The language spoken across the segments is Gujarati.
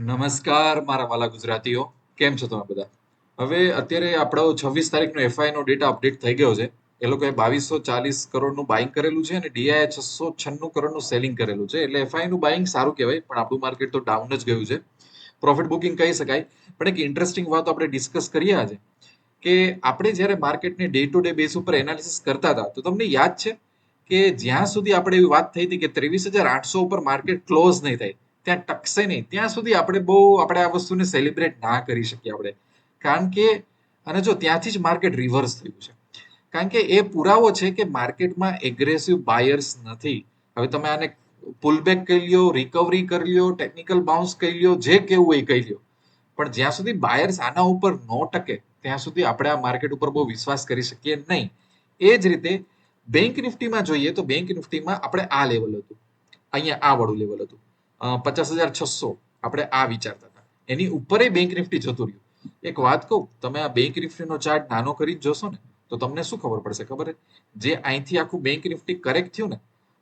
નમસ્કાર, મારા વાલા ગુજરાતીઓ. કેમ છો તમે બધા? હવે અત્યારે આપણો છવ્વીસ તારીખનો એફઆઈ નો ડેટા અપડેટ થઈ ગયો છે. એ લોકોએ બાવીસો ચાલીસ કરોડનું બાઇંગ કરેલું છે અને ડીઆઈ છસો છન્નું કરોડનું સેલિંગ કરેલું છે. એટલે એફઆઈ નું બાઇંગ સારું કહેવાય, પણ આપણું માર્કેટ તો ડાઉન જ ગયું છે. પ્રોફિટ બુકિંગ કહી શકાય. પણ એક ઇન્ટરેસ્ટિંગ વાત આપણે ડિસ્કસ કરીએ આજે, કે આપણે જ્યારે માર્કેટને ડે ટુ ડે બેઝ ઉપર એનાલિસિસ કરતા હતા, તો તમને યાદ છે કે જ્યાં સુધી આપણે એવી વાત થઈ હતી કે ત્રેવીસ હજાર આઠસો ઉપર માર્કેટ ક્લોઝ નહીં થાય ત્યાં ટકશે નહીં. ત્યાં સુધી આપણે બહુ, આપણે આ વસ્તુને સેલિબ્રેટ ના કરી શકીએ આપણે. કારણ કે, અને જો ત્યાંથી જ માર્કેટ રિવર્સ થયું છે. કારણ કે એ પુરાવો છે કે માર્કેટમાં એગ્રેસિવ બાયર્સ નથી. હવે તમે આને પુલબેક કહી લ્યો રિકવરી કરી લ્યો ટેકનિકલ બાઉન્સ કહી લ્યો, જે કેવું એ કહી લ્યો. પણ જ્યાં સુધી બાયર્સ આના ઉપર નો ટકે, ત્યાં સુધી આપણે આ માર્કેટ ઉપર બહુ વિશ્વાસ કરી શકીએ નહીં. એ જ રીતે બેંક નિફ્ટીમાં જોઈએ તો બેંક નિફ્ટીમાં આપણે આ લેવલ હતું. અહીંયા આ વાળું લેવલ હતું. પચાસ હજાર છસો આપણે આ વિચારતા હતા. એની ઉપર બેંક નિફ્ટી જતું રહ્યું. એક વાત કહું, તમે આ બેંક નિફ્ટીનો ચાર્ટ નાનો કરી જોશો ને, તો તમને શું ખબર પડશે ખબર જે અહીંથી આખું બેંક નિફ્ટી કરેક્ટ થયું ને,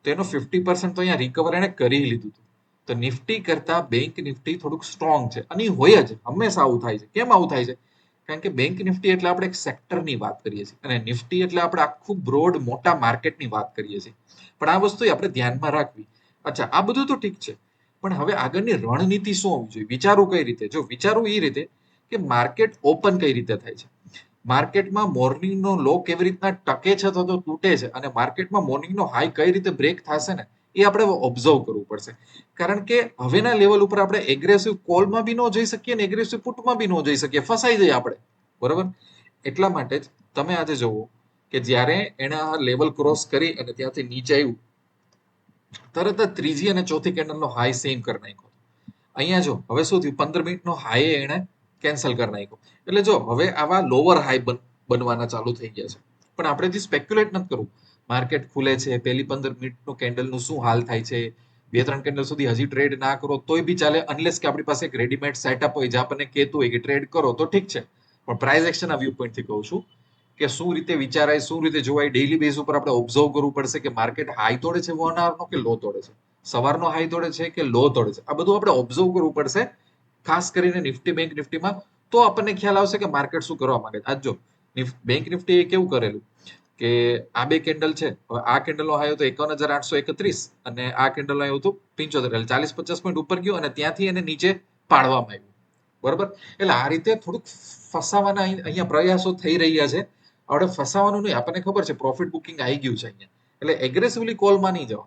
તો એનો ફિફ્ટી પર્સન્ટ તો અહીંયા રિકવર એને કરી લીધું હતું. તો નિફ્ટી કરતા બેંક નિફ્ટી થોડુંક સ્ટ્રોંગ છે. અને હોય જ, હંમેશા આવું થાય છે. કેમ આવું થાય છે? કારણ કે બેંક નિફ્ટી એટલે આપણે એક સેક્ટરની વાત કરીએ છીએ. અને નિફ્ટી એટલે આપણે આખું બ્રોડ મોટા માર્કેટની વાત કરીએ છીએ. પણ આ વસ્તુ આપણે ધ્યાનમાં રાખવી. અચ્છા, આ બધું તો ઠીક છે. પણ હવે આગળની રણનીતિ શું હોવી જોઈએ? વિચારવું કઈ રીતે? જો વિચારવું એ રીતે કે માર્કેટ ઓપન કઈ રીતે થાય છે? માર્કેટમાં મોર્નિંગનો લો કેવી રીતના ટકે છે તો તૂટે છે અને માર્કેટમાં મોર્નિંગનો હાઈ કઈ રીતે બ્રેક થશે ને એ આપણે ઓબ્ઝર્વ કરવું પડશે. કારણ કે હવેના લેવલ ઉપર આપણે એગ્રેસિવ કોલમાં બી ન જઈ શકીએ ને એગ્રેસિવ પુટમાં બી ન જઈ શકીએ. ફસાઈ જઈએ આપણે. બરોબર? એટલા માટે જ તમે આજે જુઓ કે જ્યારે આ લેવલ ક્રોસ કરી અને ત્યાંથી નીચે આવ્યું તરત જ ત્રીજી અને ચોથી કેન્ડલનો હાઈ સેમ કરી નાખ્યો. અહીંયા જો, હવે શું થયું? પંદર મિનિટનો હાઈ એણે કેન્સલ કરી નાખ્યો. એટલે જો, હવે આવા લોવર હાઈ બનવાના ચાલુ થઈ ગયા છે. પણ આપણે જે સ્પેક્યુલેટ નથી કરવું. માર્કેટ ખુલે છે, પહેલી પંદર મિનિટનું કેન્ડલનું શું હાલ થાય છે? બે ત્રણ કેન્ડલ સુધી હજી ટ્રેડ ના કરો, તોય બી ચાલે અનલેસ કે આપણી પાસે એક રેડીમેડ સેટઅપ હોય, જે આપણને કહેતું હોય કે ટ્રેડ કરો, તો ઠીક છે. પણ પ્રાઇઝ એક્શનના વ્યૂ પોઈન્ટથી કહું છું. કે શું રીતે વિચારાય, શું રીતે જોવાય? ડેઈલી બેઝ ઉપર આપણે ઓબ્ઝર્વ કરવું પડશે કે માર્કેટ હાઈ તોડે છે વન આવરનો કે લો તોડે છે? સવારનો હાઈ તોડે છે કે લો તોડે છે? આ બધું આપણે ઓબ્ઝર્વ કરવું પડશે, ખાસ કરીને નિફ્ટી બેંક નિફ્ટીમાં. તો આપણને ખ્યાલ આવશે કે માર્કેટ શું કરવા માંગે આજ જો બેંક નિફ્ટી કેવું કરેલું? કે આ બે કેન્ડલ છે. હવે આ કેન્ડલનો હાઈ હતો એકાવન હજાર આઠસો એકત્રીસ અને આ કેન્ડલ આવ્યું હતું પિંચોતેર. એટલે ચાલીસ પચાસ પોઈન્ટ ઉપર ગયો અને ત્યાંથી એને નીચે પાડવામાં આવ્યું. બરોબર? એટલે આ રીતે થોડુંક ફસાવાના અહીંયા પ્રયાસો થઈ રહ્યા છે. આપણે ફસાવાનું નહીં. આપણને ખબર છે પ્રોફિટ બુકિંગ આવી ગયું છે અહીંયા. એટલે એગ્રેસિવલી કોલમાં નહીં જાઓ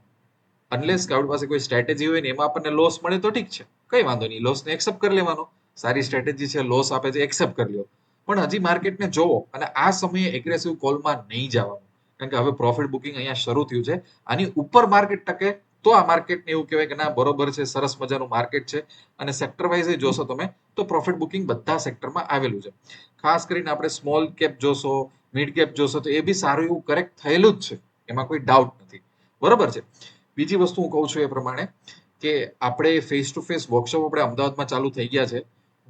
અનલેસ સ્કાઉટ પાસે કોઈ સ્ટ્રેટેજી હોય ને એમાં આપણને લોસ મળે તો ઠીક છે. કઈ વાંધો નહીં. લોસને એક્સેપ્ટ કરી લેવાનો. સારી સ્ટ્રેટેજી છે લોસ આપે છે એક્સેપ્ટ કરી લો પણ હજી માર્કેટને જોવો અને આ સમયે એગ્રેસિવ કોલમાં નહીં જવાનું. કારણ કે હવે પ્રોફિટ બુકિંગ અહીંયા શરૂ થયું છે. આની ઉપર માર્કેટ ટકે તો આ માર્કેટને એવું કહેવાય કે ના, બરોબર છે, સરસ મજાનું માર્કેટ છે. અને સેક્ટર વાઇઝ જોશો તમે, તો પ્રોફિટ બુકિંગ બધા સેક્ટરમાં આવેલું છે. ખાસ કરીને આપણે સ્મોલ કેપ જોશો મિડ કેપ જોશો તો એ બી સારું એવું કરેક્ટ થયેલું જ છે. એમાં કોઈ ડાઉટ નથી. બરોબર છે? બીજી વસ્તુ હું કહું છું એ પ્રમાણે કે આપણે ફેસ ટુ ફેસ વર્કશોપ આપણે અમદાવાદમાં ચાલુ થઈ ગયા છે.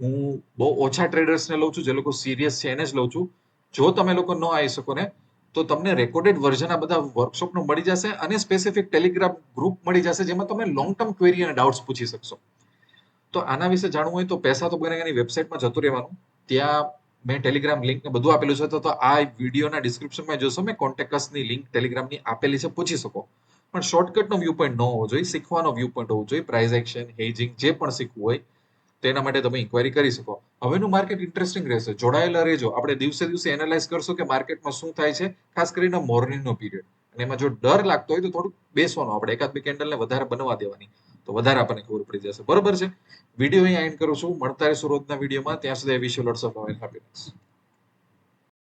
હું બહુ ઓછા ટ્રેડર્સને લઉં છું, જે લોકો સિરિયસ છે એને જ લઉં છું. જો તમે લોકો ન આવી શકો ને, તો તમને રેકોર્ડેડ વર્ઝન આ બધા વર્કશોપનું મળી જશે અને સ્પેસિફિક ટેલિગ્રામ ગ્રુપ મળી જશે જેમાં તમે લોંગ ટર્મ ક્વેરી અને ડાઉટ્સ પૂછી શકશો. તો આના વિશે જાણવું હોય તો પૈસા તો બને એની વેબસાઇટમાં જતું રહેવાનું. ત્યાં મેં ટેલિગ્રામ લિંક ને બધું આપેલું છે, તો આ વિડીયોના ડિસ્ક્રિપ્શનમાં જોશો, મેં કોન્ટેક્ટની લિંક ટેલિગ્રામની આપેલી છે, પૂછી શકો. પણ શોર્ટકટનો વ્યૂ પોઈન્ટ ન હોવો જોઈએ, શીખવાનો વ્યૂ પોઈન્ટ હોવો જોઈએ પ્રાઇઝ એક્શન હેજિંગ જે પણ શીખવું હોય તેના માટે તમે ઇન્કવાયરી કરી શકો. હવેનું માર્કેટ ઇન્ટરેસ્ટિંગ રહેશે, જોડાયેલા રહેજો. આપણે દિવસે દિવસે એનાલાઇઝ કરશું કે માર્કેટમાં શું થાય છે, ખાસ કરીને મોર્નિંગનો પીરિયડ અને એમાં જો ડર લાગતો હોય તો થોડુંક બેસવાનું, આપણે એકાદ બે કેન્ડલને વધારે બનવા દેવાની. તો વધારે આપણને ખબર પડી જશે. બરોબર છે? વીડિયો અહીંયા એન્ડ કરું છું. મળતા રહેશું રોજના વિડીયોમાં. ત્યાં સુધી વિશ્વ લોટ્સ ઓફ હેપીનેસ